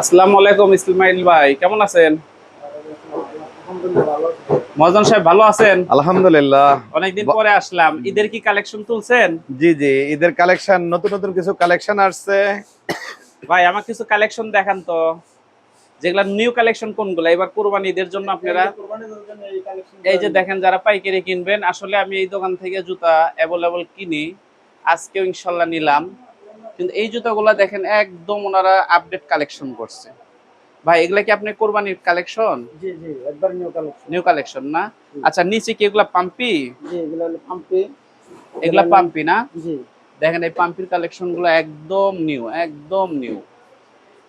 আসসালামু আলাইকুম ইসমাইল ভাই কেমন আছেন? মহাজন সাহেব ভালো আছেন? আলহামদুলিল্লাহ। অনেকদিন পরে আসলাম। ঈদের কি কালেকশন তুলছেন? জি জি ঈদের কালেকশন নতুন নতুন কিছু কালেকশন আসছে। ভাই আমার কিছু কালেকশন দেখান তো। যেগুলা নিউ কালেকশন কোনগুলা? এবার কোরবানি ঈদের জন্য আপনারা এই যে দেখেন যারা পাইকারি কিনবেন আসলে আমি এই দোকান থেকে জুতা অ্যাভেলেবল কিনি। আজকেও ইনশাল্লাহ নিলাম। কিন্তু এই জুতাগুলা দেখেন একদম ওনারা আপডেট কালেকশন করছে। ভাই এগুলা কি আপনি কোরবানির কালেকশন জি জি একবার নিউ কালেকশন নিউ কালেকশন না? আচ্ছা নিচে কি এগুলা পাম্পি জি এগুলো হলো পাম্পে এগুলা পাম্পি না? জি। দেখেন এই পাম্পির কালেকশনগুলো একদম নিউ একদম নিউ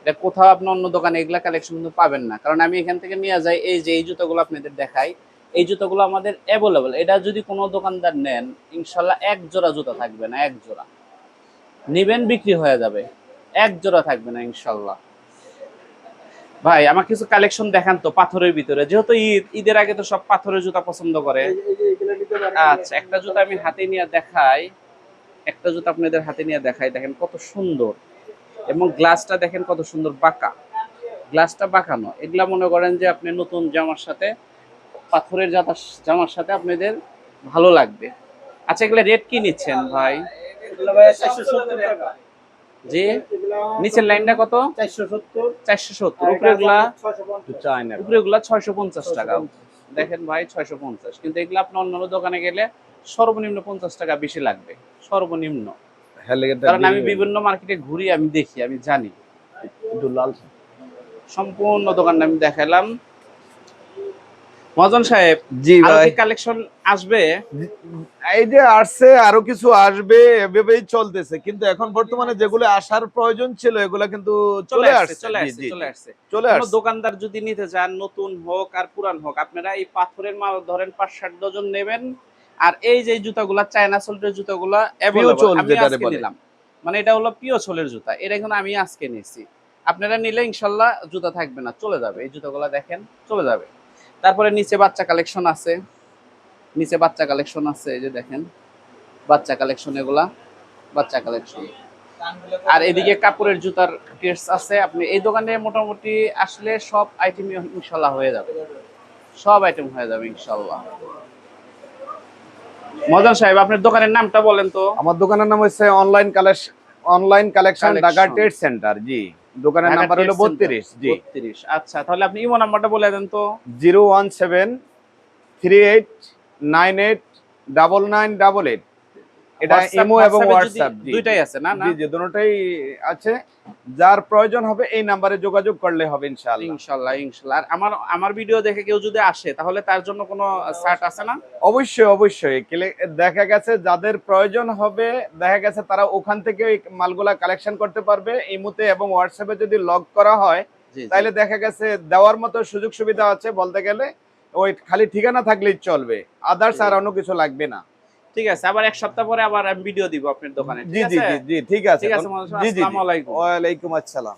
এটা কোথাও আপনি অন্য দোকানে এগুলা কালেকশন কিন্তু পাবেন না। কারণ আমি এখান থেকে নিয়ে যাই এই যে এই জুতোগুলো আপনাদের দেখাই এই জুতোগুলো আমাদের অ্যাভেলেবল এটা যদি কোনো দোকানদার নেন ইনশাল্লাহ এক জোড়া জুতো থাকবে না এক জোড়া নিবেন বিক্রি হয়ে যাবে। এক জোড়া থাকবে না ইনশাল্লাহ। ভাই আমার কিছু কালেকশন দেখান তো পাথরের ভিতরে। যেহেতু ঈদ ঈদের আগে তো সব পাথরের জুতা পছন্দ করে। আচ্ছা একটা জুতা আমি হাতে নিয়ে দেখাই। একটা জুতা আপনাদের হাতে নিয়ে দেখাই। দেখেন কত সুন্দর। এবং গ্লাসটা দেখেন কত সুন্দর বাঁকা। গ্লাসটা বাঁকানো এগুলা মনে করেন যে আপনি নতুন জামার সাথে পাথরের জামা জামার সাথে আপনাদের ভালো লাগবে। আচ্ছা এগুলা রেট কি নিচ্ছেন ভাই? এগুলো ভাই 470 টাকা। যে এগুলো নিচের লাইনটা কত? চারশো সত্তর। উপরে গুলা উপরে গুলা ছয়শো পঞ্চাশ টাকা। দেখেন ভাই ছয়শো পঞ্চাশ। কিন্তু এগুলো আপনি অন্য দোকানে গেলে সর্বনিম্ন পঞ্চাশ টাকা বেশি লাগবে। সর্বনিম্ন। কারণ আমি বিভিন্ন মার্কেটে ঘুরি আমি দেখি আমি জানি। সম্পূর্ণ দোকান আমি দেখালাম। মহাজন সাহেব জি ভাই। কালেকশন আসবে? এই যে আসছে আরও কিছু আসবে এভাবেই চলতেছে। কিন্তু এখন বর্তমানে যেগুলো আসার প্রয়োজন ছিল এগুলা কিন্তু চলে আসছে। চলে আসছে চলে আসছে চলে আসছে। দোকানদার যদি নিতে চান নতুন হোক আর পুরান হোক আপনারা এই পাথরের মাল ধরেন পাঁচ ষাট ডজন নেবেন। আর এই যে জুতাগুলা চায়না সোল্টের জুতাগুলা সোল আমি আজকে নিলাম। মানে এটা হলো পিও সোলের জুতা এটা কিন্তু আমি আজকে নিয়েছি আপনারা নিলে ইনশাল্লাহ জুতা থাকবে না চলে যাবে। এই জুতাগুলা দেখেন চলে যাবে। তারপরে নিচে বাচ্চা কালেকশন আছে। নিচে বাচ্চা কালেকশন আছে এই যে দেখেন। বাচ্চা কালেকশন এগুলা বাচ্চা কালেকশন আর এদিকে কাপড়ের জুতার কেস আছে আপনি এই দোকানে মোটামুটি আসলে সব আইটেম ইনশাল্লাহ হয়ে যাবে। সব আইটেম হয়ে যাবে ইনশাল্লাহ মদন সাহেব আপনার দোকানের নামটা বলেন তো। আমার দোকানের নাম হচ্ছে online collection online collection. Dhaka trade center জি। দোকানের নাম্বার হলো। বত্রিশ জি। বত্রিশ। আচ্ছা তাহলে আপনি ইমো নাম্বারটা বলে দেন তো। Zero one seven three eight nine eight double nine double eight. এটা ইমো এবং হোয়াটসঅ্যাপ দুইটাই আছে না না? জি দুটোটাই আছে। যার প্রয়োজন হবে এই নাম্বারে যোগাযোগ করলে হবে ইনশাআল্লাহ। ইনশাল্লাহ ইনশাল্লাহ আর আমার আমার ভিডিও দেখে কেউ যদি আসে তাহলে তার জন্য কোনো আছে না? অবশ্যই অবশ্যই। দেখা গেছে যাদের প্রয়োজন হবে দেখা গেছে তারা ওখান থেকে মালগুলা কালেকশন করতে পারবে। ইমুতে এবং হোয়াটসঅ্যাপে যদি লগ করা হয়। তাহলে দেখা গেছে দেওয়ার মতো সুযোগ সুবিধা আছে বলতে গেলে। ওই খালি ঠিকানা থাকলেই চলবে। আদার্স আর অন্য কিছু লাগবে না। ঠিক আছে আবার এক সপ্তাহ পরে আবার আমি ভিডিও দিব আপনার দোকানে জি জি জি জি ঠিক আছে ঠিক আছে আসসালামু আলাইকুম আসসালামু আলাইকুম। ওয়ালাইকুম আসসালাম।